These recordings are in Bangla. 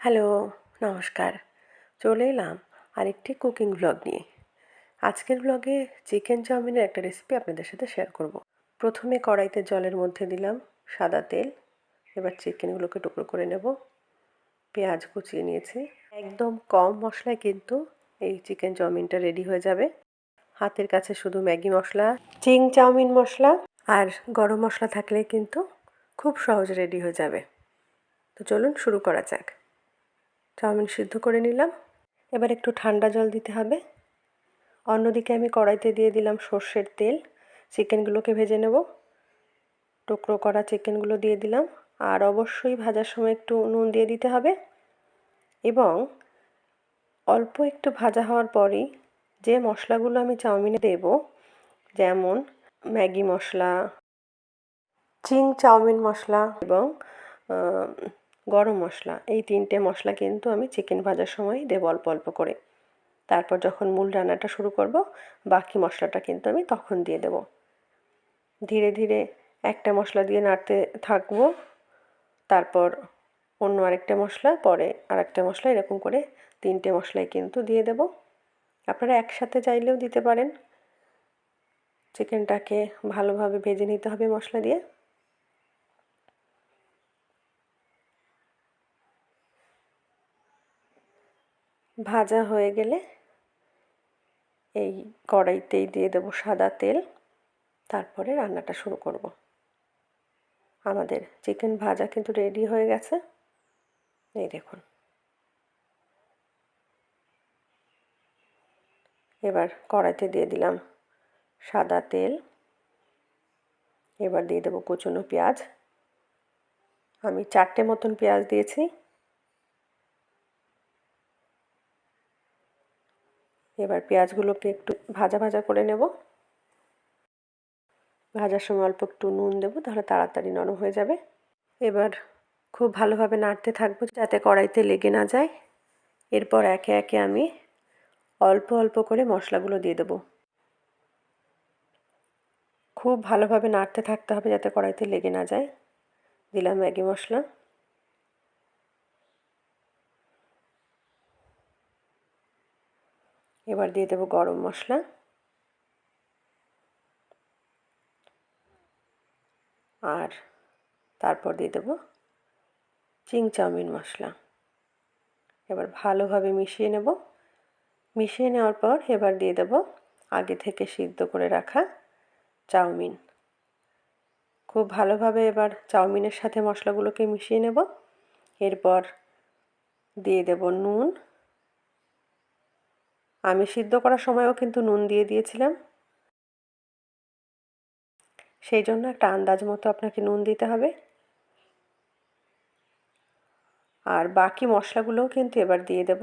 হ্যালো, নমস্কার। চলে এলাম আরেকটি কুকিং ব্লগ নিয়ে। আজকের ব্লগে চিকেন চাউমিনের একটা রেসিপি আপনাদের সাথে শেয়ার করব। প্রথমে কড়াইতে জলের মধ্যে দিলাম সাদা তেল, এবার চিকেনগুলোকে টুকরো করে নেব। পেঁয়াজ কুচিয়ে নিয়েছি। একদম কম মশলায় কিন্তু এই চিকেন চাউমিনটা রেডি হয়ে যাবে। হাতের কাছে শুধু ম্যাগি মশলা, চিং চাউমিন মশলা আর গরম মশলা থাকলে কিন্তু খুব সহজে রেডি হয়ে যাবে। তো চলুন শুরু করা যাক। চাউমিন সিদ্ধ করে নিলাম। এবার একটু ঠান্ডা জল দিতে হবে। অন্যদিকে আমি কড়াইতে দিয়ে দিলাম সর্ষের তেল। চিকেনগুলোকে ভেজে নেব। টুকরো করা চিকেনগুলো দিয়ে দিলাম। আর অবশ্যই ভাজার সময় একটু নুন দিয়ে দিতে হবে। এবং অল্প একটু ভাজা হওয়ার পরই যে মশলাগুলো আমি চাউমিনে দেব, যেমন ম্যাগি মশলা, চিং চাউমিন মশলা এবং গরম মশলা, এই তিনটে মশলা কিন্তু আমি চিকেন ভাজার সময় দেবো অল্প অল্প করে। তারপর যখন মূল রান্নাটা শুরু করব, বাকি মশলাটা কিন্তু আমি তখন দিয়ে দেব। ধীরে ধীরে একটা মশলা দিয়ে নাড়তে থাকব, তারপর অন্য আরেকটা মশলা, পরে আরেকটা মশলা, এরকম করে তিনটে মশলাই কিন্তু দিয়ে দেব। আপনারা একসাথে চাইলেও দিতে পারেন। চিকেনটাকে ভালোভাবে ভেজে নিতে হবে মশলা দিয়ে। ভাজা হয়ে গেলে এই কড়াইতেই দিয়ে দেবো সাদা তেল। তারপরে রান্নাটা শুরু করব। আমাদের চিকেন ভাজা কিন্তু রেডি হয়ে গেছে। এই দেখুন। এবার কড়াইতে দিয়ে দিলাম সাদা তেল। এবার দিয়ে দেবো কুচনো পেঁয়াজ। আমি চারটে মতন পেঁয়াজ দিয়েছি। এবার পেঁয়াজগুলোকে একটু ভাজা ভাজা করে নেব। ভাজার সময় অল্প একটু নুন দেবো, তাহলে তাড়াতাড়ি নরম হয়ে যাবে। এবার খুব ভালোভাবে নাড়তে থাকব যাতে কড়াইতে লেগে না যায়। এরপর একে একে আমি অল্প অল্প করে মশলাগুলো দিয়ে দেবো। খুব ভালোভাবে নাড়তে থাকতে হবে যাতে কড়াইতে লেগে না যায়। দিলাম ম্যাগি মশলা। এবার দিয়ে দেবো গরম মশলা। আর তারপর দিয়ে দেবো চিং চাউমিন মশলা। এবার ভালোভাবে মিশিয়ে নেব। মিশিয়ে নেওয়ার পর এবার দিয়ে দেব আগে থেকে সিদ্ধ করে রাখা চাউমিন। খুব ভালোভাবে এবার চাউমিনের সাথে মশলাগুলোকে মিশিয়ে নেব। এরপর দিয়ে দেব নুন। আমি সিদ্ধ করার সময়ও কিন্তু নুন দিয়ে দিয়েছিলাম। সেই জন্য একটা আন্দাজ মতো আপনাকে নুন দিতে হবে। আর বাকি মশলাগুলোও কিন্তু এবার দিয়ে দেব।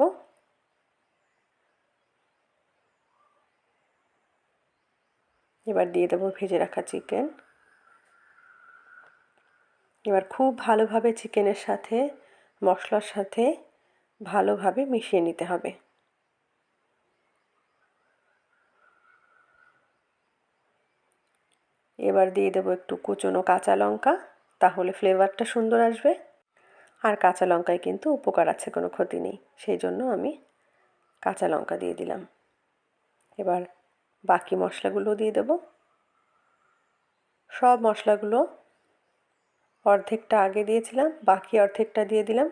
এবার দিয়ে দেবো ভেজে রাখা চিকেন। এবার খুব ভালোভাবে চিকেনের সাথে, মশলার সাথে ভালোভাবে মিশিয়ে নিতে হবে। এবার দিয়ে দেবো একটু কুচনো কাঁচা লঙ্কা, তাহলে ফ্লেভারটা সুন্দর আসবে। আর কাঁচা লঙ্কায় কিন্তু উপকার আছে, কোনো ক্ষতি নেই। সেই জন্য আমি কাঁচা লঙ্কা দিয়ে দিলাম। এবার বাকি মশলাগুলো দিয়ে দেব। সব মশলাগুলো অর্ধেকটা আগে দিয়েছিলাম, বাকি অর্ধেকটা দিয়ে দিলাম।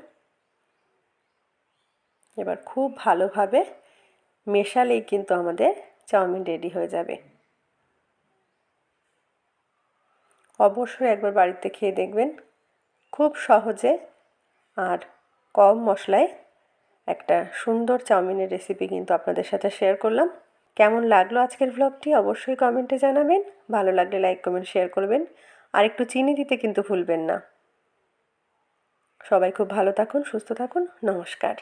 এবার খুব ভালোভাবে মেশালেই কিন্তু আমাদের চাউমিন রেডি হয়ে যাবে। অবশ্যই একবার বাড়িতে খেয়ে দেখবেন। খুব সহজে আর কম মশলায় একটা সুন্দর চাউমিনের রেসিপি কিন্তু আপনাদের সাথে শেয়ার করলাম। কেমন লাগল আজকের ভ্লগটি অবশ্যই কমেন্টে জানাবেন। ভালো লাগলে লাইক কমেন্ট শেয়ার করবেন। আর একটু চিনি দিতে কিন্তু ভুলবেন না। সবাই খুব ভালো থাকুন, সুস্থ থাকুন। নমস্কার।